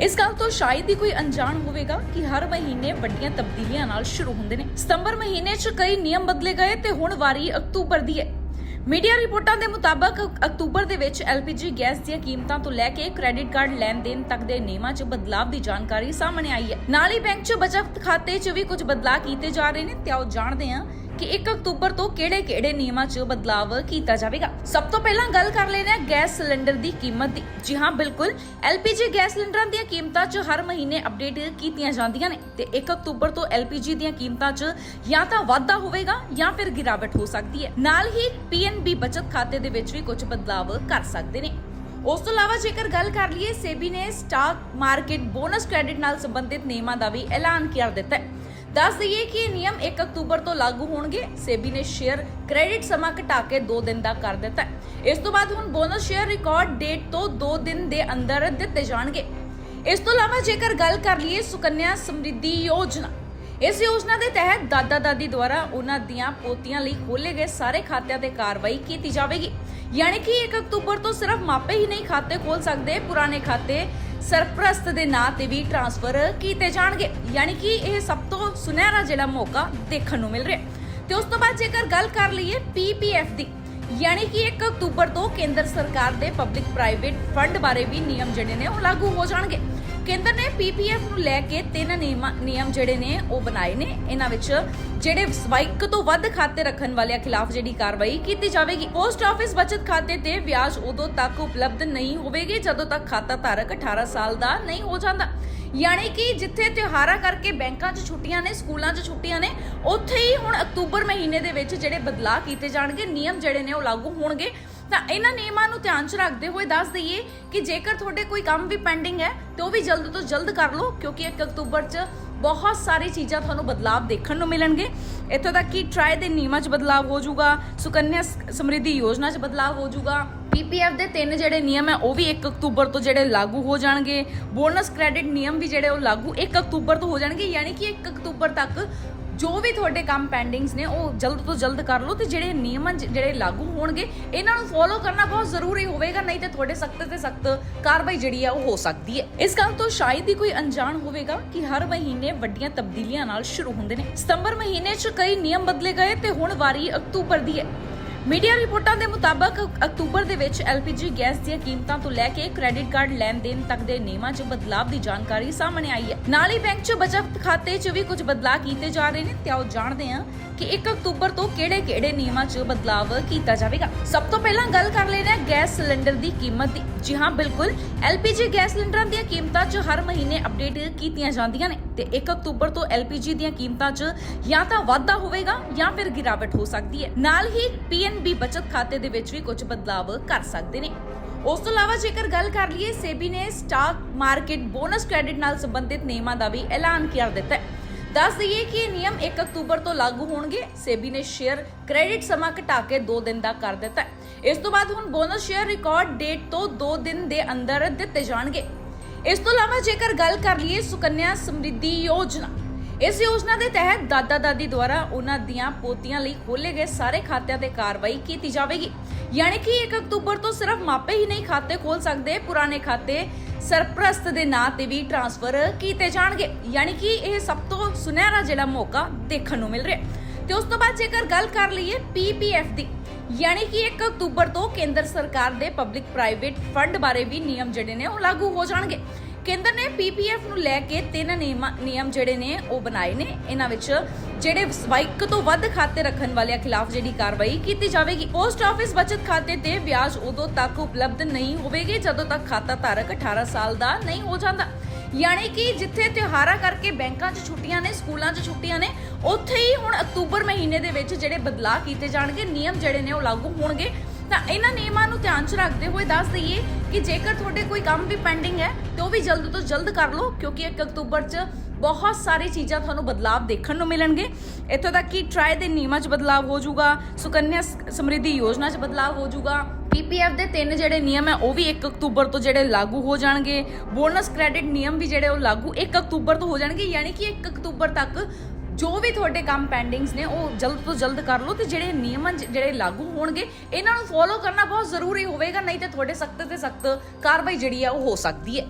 ਇਸ ਗੱਲ ਤੋਂ ਸ਼ਾਇਦ ਹੀ ਕੋਈ ਅਣਜਾਣ ਹੋਵੇਗਾ ਕਿ ਹਰ ਮਹੀਨੇ ਵੱਡੀਆਂ ਤਬਦੀਲੀਆਂ ਨਾਲ ਸ਼ੁਰੂ ਹੁੰਦੇ ਨੇ। ਸਤੰਬਰ ਮਹੀਨੇ 'ਚ ਕਈ ਨਿਯਮ ਬਦਲੇ ਗਏ ਤੇ ਹੁਣ ਵਾਰੀ ਅਕਤੂਬਰ ਦੀ ਹੈ। ਮੀਡੀਆ ਰਿਪੋਰਟਾਂ ਦੇ ਮੁਤਾਬਕ ਅਕਤੂਬਰ ਦੇ ਵਿੱਚ LPG ਗੈਸ ਦੀਆਂ ਕੀਮਤਾਂ ਤੋਂ ਲੈ ਕੇ ਕ੍ਰੈਡਿਟ ਕਾਰਡ ਲੈਣ ਦੇਣ ਤੱਕ ਦੇ ਨਿਯਮਾਂ 'ਚ ਬਦਲਾਅ ਦੀ ਜਾਣਕਾਰੀ ਸਾਹਮਣੇ ਆਈ ਹੈ। ਨਾਲ ਹੀ ਬੈਂਕ 'ਚ ਬਚਤ ਖਾਤੇ 'ਚ ਵੀ ਕੁਝ ਬਦਲਾਅ ਕੀਤੇ ਜਾ ਰਹੇ ਨੇ। ਤੇ ਆਓ ਜਾਣਦੇ ਹਾਂ ਕਿ 1 ਅਕਤੂਬਰ ਤੋਂ ਕਿਹੜੇ-ਕਿਹੜੇ ਨਿਯਮਾਂ 'ਚ ਬਦਲਾਅ ਕੀਤਾ ਜਾਵੇਗਾ? ਸਭ ਤੋਂ ਪਹਿਲਾਂ ਗੱਲ ਕਰ ਲੈਂਦੇ ਹਾਂ ਗੈਸ ਸਿਲੰਡਰ ਦੀ ਕੀਮਤ ਦੀ। ਜੀ ਹਾਂ, ਬਿਲਕੁਲ। LPG ਗੈਸ ਸਿਲੰਡਰਾਂ ਦੀਆਂ ਕੀਮਤਾਂ 'ਚ ਹਰ ਮਹੀਨੇ ਅਪਡੇਟ ਕੀਤੀਆਂ ਜਾਂਦੀਆਂ ਨੇ ਤੇ 1 ਅਕਤੂਬਰ ਤੋਂ LPG ਦੀਆਂ ਕੀਮਤਾਂ 'ਚ ਜਾਂ ਤਾਂ ਵਾਧਾ ਹੋਵੇਗਾ ਜਾਂ ਫਿਰ ਗਿਰਾਵਟ ਹੋ ਸਕਦੀ ਹੈ। ਨਾਲ ਹੀ PNB ਬਚਤ ਖਾਤੇ ਦੇ ਵਿੱਚ ਵੀ ਕੁਝ ਬਦਲਾਅ ਕਰ ਸਕਦੇ ਨੇ। ਉਸ ਤੋਂ ਇਲਾਵਾ ਜੇਕਰ ਗੱਲ ਕਰ ਲਈਏ, ਸੇਬੀ ਨੇ ਸਟਾਕ ਮਾਰਕੀਟ ਬੋਨਸ ਕ੍ਰੈਡਿਟ ਨਾਲ ਸੰਬੰਧਿਤ ਨਿਯਮਾਂ ਦਾ ਵੀ ਐਲਾਨ ਕਰ ਦਿੱਤਾ ਹੈ। ਦੱਸ ਦਈਏ ਕਿ ਇਹ ਨਿਯਮ 1 ਅਕਤੂਬਰ ਤੋਂ ਲਾਗੂ ਹੋਣਗੇ। ਸੇਬੀ ਨੇ ਸ਼ੇਅਰ ਕ੍ਰੈਡਿਟ ਸਮਾਂ ਘਟਾ ਕੇ 2 ਦਿਨ ਦਾ ਕਰ ਦਿੱਤਾ ਇਸ ਤੋਂ ਬਾਅਦ ਹੁਣ ਬੋਨਸ ਸ਼ੇਅਰ ਰਿਕਾਰਡ ਡੇਟ ਤੋਂ 2 ਦਿਨ ਦੇ ਅੰਦਰ ਦਿੱਤੇ ਜਾਣਗੇ। ਇਸ ਤੋਂ ਇਲਾਵਾ ਜੇਕਰ ਗੱਲ ਕਰ ਲਈਏ ਸੁਕੰਨਿਆ ਸਮਰਿੱਧੀ ਯੋਜਨਾ, ਇਸ ਯੋਜਨਾ ਦੇ ਤਹਿਤ ਦਾਦਾ ਦਾਦੀ ਦੁਆਰਾ ਉਹਨਾਂ ਦੀਆਂ ਪੋਤੀਆਂ ਲਈ ਖੋਲੇ ਗਏ ਸਾਰੇ ਖਾਤਿਆਂ ਤੇ ਕਾਰਵਾਈ ਕੀਤੀ ਜਾਵੇਗੀ। ਯਾਨੀ ਕਿ 1 ਅਕਤੂਬਰ ਤੋਂ ਸਿਰਫ ਮਾਪੇ ਹੀ ਨਹੀਂ ਖਾਤੇ ਖੋਲ ਸਕਦੇ, ਪੁਰਾਣੇ ਖਾਤੇ ਸਰਪ੍ਰਸਤ ਦੇ ਨਾਂ ਤੇ ਵੀ ਟ੍ਰਾਂਸਫਰ ਕੀਤੇ ਜਾਣਗੇ। ਯਾਨੀ ਕਿ ਇਹ ਸਭ ਤੋਂ ਸੁਨਹਿਰਾ ਜਿਹੜਾ ਮੌਕਾ ਦੇਖਣ ਨੂੰ ਮਿਲ ਰਿਹਾ ਤੇ ਉਸ ਤੋਂ ਬਾਅਦ ਜੇਕਰ ਗੱਲ ਕਰ ਲਈਏ ਪੀਪੀਐਫ ਦੀ, ਯਾਨੀ ਕਿ 1 ਅਕਤੂਬਰ ਤੋਂ ਕੇਂਦਰ ਸਰਕਾਰ ਦੇ ਪਬਲਿਕ ਪ੍ਰਾਈਵੇਟ ਫੰਡ ਬਾਰੇ ਵੀ ਨਿਯਮ ਜਿਹੜੇ ਨੇ ਉਹ ਲਾਗੂ ਹੋ ਜਾਣਗੇ। ਕੇਂਦਰ ਨੇ ਪੀਪੀਐਫ ਨੂੰ ਲੈ ਕੇ ਤਿੰਨ ਨਿਯਮ ਜਿਹੜੇ ਨੇ ਉਹ ਬਣਾਏ ਨੇ। ਇਹਨਾਂ ਵਿੱਚ ਜਿਹੜੇ ਸਵਾਈਕ ਤੋਂ ਵੱਧ ਖਾਤੇ ਰੱਖਣ ਵਾਲਿਆਂ ਖਿਲਾਫ ਜਿਹੜੀ ਕਾਰਵਾਈ ਕੀਤੀ ਜਾਵੇਗੀ। ਪੋਸਟ ਆਫਿਸ ਬਚਤ ਖਾਤੇ ਤੇ ਵਿਆਜ ਉਦੋਂ ਤੱਕ ਉਪਲਬਧ ਨਹੀਂ ਹੋਵੇਗੀ ਜਦੋਂ ਤੱਕ ਖਾਤਾ ਧਾਰਕ 18 ਸਾਲ ਦਾ ਨਹੀਂ ਹੋ ਜਾਂਦਾ। ਯਾਨੀ ਕਿ ਜਿੱਥੇ ਤਿਉਹਾਰਾਂ ਕਰਕੇ ਬੈਂਕਾਂ 'ਚ ਛੁੱਟੀਆਂ ਨੇ, ਸਕੂਲਾਂ 'ਚ ਛੁੱਟੀਆਂ ਨੇ, ਉੱਥੇ ਹੀ ਹੁਣ ਅਕਤੂਬਰ ਮਹੀਨੇ ਦੇ ਵਿੱਚ ਜਿਹੜੇ ਬਦਲਾਅ ਕੀਤੇ ਜਾਣਗੇ, ਨਿਯਮ ਜਿਹੜੇ ਨੇ ਉਹ ਲਾਗੂ ਹੋਣਗੇ। ਤਾਂ ਇਹਨਾਂ ਨਿਯਮਾਂ ਨੂੰ ਧਿਆਨ 'ਚ ਰੱਖਦੇ ਹੋਏ ਦੱਸ ਦਈਏ ਕਿ ਜੇਕਰ ਤੁਹਾਡੇ ਕੋਈ ਕੰਮ ਵੀ ਪੈਂਡਿੰਗ ਹੈ, ਤੇ ਉਹ ਵੀ ਜਲਦ ਤੋਂ ਜਲਦ ਕਰ ਲਓ, ਕਿਉਂਕਿ 1 ਅਕਤੂਬਰ 'ਚ ਬਹੁਤ ਸਾਰੀ ਚੀਜ਼ਾਂ ਤੁਹਾਨੂੰ ਬਦਲਾਅ ਦੇਖਣ ਨੂੰ ਮਿਲਣਗੇ। ਇੱਥੋਂ ਤੱਕ ਕਿ ਟਰਾਈ ਦੇ ਨਿਯਮਾਂ 'ਚ ਬਦਲਾਅ ਹੋ ਜਾਊਗਾ, ਸੁਕੰਨਿਆ ਸਮਰਿੱਧੀ ਯੋਜਨਾ 'ਚ ਬਦਲਾਅ ਹੋ ਜਾਊਗਾ। ਪੀਪੀਐਫ ਦੇ ਤਿੰਨ ਜਿਹੜੇ ਨਿਯਮ ਹੈ, ਉਹ ਵੀ 1 ਅਕਤੂਬਰ ਤੋਂ ਜਿਹੜੇ ਲਾਗੂ ਹੋ ਜਾਣਗੇ। ਬੋਨਸ ਕ੍ਰੈਡਿਟ ਨਿਯਮ ਵੀ ਜਿਹੜੇ ਉਹ ਲਾਗੂ 1 ਅਕਤੂਬਰ ਤੋਂ ਹੋ ਜਾਣਗੇ, ਯਾਨੀ ਕਿ 1 ਅਕਤੂਬਰ ਤੱਕ ਜੋ ਵੀ ਤੁਹਾਡੇ ਕੰਮ ਪੈਂਡਿੰਗਸ ਨੇ, ਉਹ ਜਲਦ ਤੋਂ ਜਲਦ ਕਰ ਲਓ ਤੇ ਜਿਹੜੇ ਨਿਯਮ ਜਿਹੜੇ ਲਾਗੂ ਹੋਣਗੇ, ਇਹਨਾਂ ਨੂੰ ਫੋਲੋ ਕਰਨਾ ਬਹੁਤ ਜ਼ਰੂਰੀ ਹੋਵੇਗਾ, ਨਹੀਂ ਤੇ ਤੁਹਾਡੇ ਸਖਤ ਤੇ ਸਖਤ ਕਾਰਵਾਈ ਜਿਹੜੀ ਆ, ਉਹ ਹੋ ਸਕਦੀ ਹੈ। ਇਸ ਗੱਲ ਤੋਂ ਸ਼ਾਇਦ ਹੀ ਕੋਈ ਅਣਜਾਣ ਹੋਵੇਗਾ ਕਿ ਹਰ ਮਹੀਨੇ ਵੱਡੀਆਂ ਤਬਦੀਲੀਆਂ ਨਾਲ ਸ਼ੁਰੂ ਹੁੰਦੇ ਨੇ। ਸਤੰਬਰ ਮਹੀਨੇ 'ਚ ਕਈ ਨਿਯਮ ਬਦਲੇ ਗਏ ਤੇ ਹੁਣ ਵਾਰੀ ਅਕਤੂਬਰ ਦੀ ਹੈ। ਮੀਡੀਆ ਰਿਪੋਰਟਾਂ ਦੇ ਮੁਤਾਬਕ ਅਕਤੂਬਰ ਦੇ ਵਿੱਚ LPG ਗੈਸ ਦੀਆਂ ਕੀਮਤਾਂ ਤੋਂ ਲੈ ਕੇ ਕ੍ਰੈਡਿਟ ਕਾਰਡ ਲੈਣ ਦੇਣ ਤੱਕ ਦੇ ਨਿਯਮਾਂ 'ਚ ਬਦਲਾਅ ਦੀ ਜਾਣਕਾਰੀ ਸਾਹਮਣੇ ਆਈ ਹੈ। ਨਾਲ ਹੀ ਬੈਂਕ 'ਚ ਬਚਤ ਖਾਤੇ 'ਚ ਵੀ ਕੁਝ ਬਦਲਾਅ ਕੀਤੇ ਜਾ ਰਹੇ ਨੇ। ਤੇ ਆਓ ਜਾਣਦੇ ਹਾਂ ਕਿ 1 ਅਕਤੂਬਰ ਤੋਂ ਕਿਹੜੇ-ਕਿਹੜੇ ਨਿਯਮਾਂ 'ਚ ਬਦਲਾਅ ਕੀਤਾ ਜਾਵੇਗਾ। ਸਭ ਤੋਂ ਪਹਿਲਾਂ ਗੱਲ ਕਰ ਲੈਣਾ ਹਾਂ ਗੈਸ ਸਿਲੰਡਰ ਦੀ ਕੀਮਤ ਦੀ। ਜੀ ਹਾਂ, ਬਿਲਕੁਲ। LPG ਗੈਸ ਸਿਲੰਡਰਾਂ ਦੀਆਂ ਕੀਮਤਾਂ 'ਚ ਹਰ ਮਹੀਨੇ ਅਪਡੇਟ ਕੀਤੀਆਂ ਜਾਂਦੀਆਂ ਨੇ। ਤੇ 1 ਅਕਤੂਬਰ ਤੋਂ LPG ਦੀਆਂ ਕੀਮਤਾਂ 'ਚ ਜਾਂ ਤਾਂ ਵਾਧਾ ਹੋਵੇਗਾ ਜਾਂ ਫਿਰ ਗਿਰਾਵਟ ਹੋ ਸਕਦੀ ਹੈ। ਨਾਲ ਹੀ PNB ਬਚਤ ਖਾਤੇ ਦੇ ਵਿੱਚ ਵੀ ਕੁਝ ਬਦਲਾਅ ਕਰ ਸਕਦੇ ਨੇ। ਉਸ ਤੋਂ ਇਲਾਵਾ ਜੇਕਰ ਗੱਲ ਕਰ ਲਈਏ, ਸੇਬੀ ਨੇ ਸਟਾਕ ਮਾਰਕੀਟ ਬੋਨਸ ਕ੍ਰੈਡਿਟ ਨਾਲ ਸੰਬੰਧਿਤ ਨਿਯਮਾਂ ਦਾ ਵੀ ਐਲਾਨ ਕਰ ਦਿੱਤਾ ਹੈ। ਦੱਸ ਦਈਏ ਕਿ ਇਹ ਨਿਯਮ 1 ਅਕਤੂਬਰ ਤੋਂ ਲਾਗੂ ਹੋਣਗੇ। ਸੇਬੀ ਨੇ ਸ਼ੇਅਰ ਕ੍ਰੈਡਿਟ ਸਮਾਂ ਘਟਾ ਕੇ 2 ਦਿਨ ਦਾ ਕਰ ਦਿੱਤਾ ਹੈ। ਇਸ ਤੋਂ ਬਾਅਦ ਹੁਣ ਬੋਨਸ ਸ਼ੇਅਰ ਰਿਕਾਰਡ ਡੇਟ ਤੋਂ 2 ਦਿਨ ਦੇ ਅੰਦਰ ਦਿੱਤੇ ਜਾਣਗੇ। ਇਸ ਤੋਂ ਇਲਾਵਾ ਜੇਕਰ ਗੱਲ ਕਰ ਲਈਏ, ਸੁਕੰਨਿਆ ਸਮਰਿੱਧੀ ਯੋਜਨਾ ਇਸ ਯੋਜਨਾ ਦੇ ਤਹਿਤ ਦਾਦਾ ਦਾਦੀ ਦੁਆਰਾ ਉਹਨਾਂ ਦੀਆਂ ਪੋਤੀਆਂ ਲਈ ਖੋਲੇ ਗਏ ਸਾਰੇ ਖਾਤਿਆਂ ਤੇ ਕਾਰਵਾਈ ਕੀਤੀ ਜਾਵੇਗੀ। ਯਾਨੀ ਕਿ 1 ਅਕਤੂਬਰ ਤੋਂ ਸਿਰਫ ਮਾਪੇ ਹੀ ਨਹੀਂ ਖਾਤੇ ਖੋਲ ਸਕਦੇ, ਪੁਰਾਣੇ ਖਾਤੇ ਸਰਪ੍ਰਸਤ ਦੇ ਨਾਂ ਤੇ ਵੀ ਟ੍ਰਾਂਸਫਰ ਕੀਤੇ ਜਾਣਗੇ। ਯਾਨੀ ਕਿ ਇਹ ਸਭ ਤੋਂ ਸੁਨਹਿਰਾ ਜਿਹੜਾ ਮੌਕਾ ਦੇਖਣ ਨੂੰ ਮਿਲ ਰਿਹਾ ਤੇ ਉਸ ਤੋਂ ਬਾਅਦ ਜੇਕਰ ਗੱਲ ਕਰ ਲਈਏ ਪੀਪੀਐਫ ਦੀ, ਯਾਨੀ ਕਿ 1 ਅਕਤੂਬਰ ਤੋਂ ਕੇਂਦਰ ਸਰਕਾਰ ਦੇ ਪਬਲਿਕ ਪ੍ਰਾਈਵੇਟ ਫੰਡ ਬਾਰੇ ਵੀ ਨਿਯਮ ਜਿਹੜੇ ਨੇ ਉਹ ਲਾਗੂ ਹੋ ਜਾਣਗੇ। ਕੇਂਦਰ ਨੇ ਪੀਪੀਐਫ ਨੂੰ ਲੈ ਕੇ ਤਿੰਨ ਨਿਯਮ ਜਿਹੜੇ ਨੇ ਉਹ ਬਣਾਏ ਨੇ। ਇਹਨਾਂ ਵਿੱਚ ਜਿਹੜੇ ਸਵਾਈਕ ਤੋਂ ਵੱਧ ਖਾਤੇ ਰੱਖਣ ਵਾਲਿਆਂ ਖਿਲਾਫ ਜਿਹੜੀ ਕਾਰਵਾਈ ਕੀਤੀ ਜਾਵੇਗੀ, ਪੋਸਟ ਆਫਿਸ ਬਚਤ ਖਾਤੇ ਤੇ ਵਿਆਜ ਉਦੋਂ ਤੱਕ ਉਪਲਬਧ ਨਹੀਂ ਹੋਵੇਗੀ ਜਦੋਂ ਤੱਕ ਖਾਤਾ ਧਾਰਕ 18 ਸਾਲ ਦਾ ਨਹੀਂ ਹੋ ਜਾਂਦਾ। ਯਾਨੀ ਕਿ ਜਿੱਥੇ ਤਿਉਹਾਰਾਂ ਕਰਕੇ ਬੈਂਕਾਂ 'ਚ ਛੁੱਟੀਆਂ ਨੇ, ਸਕੂਲਾਂ 'ਚ ਛੁੱਟੀਆਂ ਨੇ, ਉੱਥੇ ਹੀ ਹੁਣ ਅਕਤੂਬਰ ਮਹੀਨੇ ਦੇ ਵਿੱਚ ਜਿਹੜੇ ਬਦਲਾਅ ਕੀਤੇ ਜਾਣਗੇ, ਨਿਯਮ ਜਿਹੜੇ ਨੇ ਉਹ ਲਾਗੂ ਹੋਣਗੇ। ਤਾਂ ਇਹਨਾਂ ਨਿਯਮਾਂ ਨੂੰ ਧਿਆਨ 'ਚ ਰੱਖਦੇ ਹੋਏ ਦੱਸ ਦਈਏ ਕਿ ਜੇਕਰ ਤੁਹਾਡੇ ਕੋਈ ਕੰਮ ਵੀ ਪੈਂਡਿੰਗ ਹੈ, ਤੇ ਉਹ ਵੀ ਜਲਦ ਤੋਂ ਜਲਦ ਕਰ ਲਓ, ਕਿਉਂਕਿ 1 ਅਕਤੂਬਰ 'ਚ ਬਹੁਤ ਸਾਰੀ ਚੀਜ਼ਾਂ ਤੁਹਾਨੂੰ ਬਦਲਾਅ ਦੇਖਣ ਨੂੰ ਮਿਲਣਗੇ। ਇੱਥੋਂ ਤੱਕ ਕਿ ਟਰਾਈ ਦੇ ਨਿਯਮਾਂ 'ਚ ਬਦਲਾਅ ਹੋ ਜਾਊਗਾ, ਸੁਕੰਨਿਆ ਸਮਰਿੱਧੀ ਯੋਜਨਾ 'ਚ ਬਦਲਾਅ ਹੋ ਜਾਊਗਾ। ਪੀਪੀਐਫ ਦੇ ਤਿੰਨ ਜਿਹੜੇ ਨਿਯਮ ਹੈ, ਉਹ ਵੀ 1 ਅਕਤੂਬਰ ਤੋਂ ਜਿਹੜੇ ਲਾਗੂ ਹੋ ਜਾਣਗੇ। ਬੋਨਸ ਕ੍ਰੈਡਿਟ ਨਿਯਮ ਵੀ ਜਿਹੜੇ ਉਹ ਲਾਗੂ 1 ਅਕਤੂਬਰ ਤੋਂ ਹੋ ਜਾਣਗੇ, ਯਾਨੀ ਕਿ 1 ਅਕਤੂਬਰ ਤੱਕ ਜੋ ਵੀ ਤੁਹਾਡੇ ਕੰਮ ਪੈਂਡਿੰਗਸ ਨੇ, ਉਹ ਜਲਦ ਤੋਂ ਜਲਦ ਕਰ ਲਓ ਤੇ ਜਿਹੜੇ ਨਿਯਮ ਜਿਹੜੇ ਲਾਗੂ ਹੋਣਗੇ, ਇਹਨਾਂ ਨੂੰ ਫੋਲੋ ਕਰਨਾ ਬਹੁਤ ਜ਼ਰੂਰੀ ਹੋਵੇਗਾ, ਨਹੀਂ ਤੇ ਤੁਹਾਡੇ ਸਖਤ ਤੇ ਸਖਤ ਕਾਰਵਾਈ ਜਿਹੜੀ ਆ ਉਹ ਹੋ ਸਕਦੀ ਹੈ।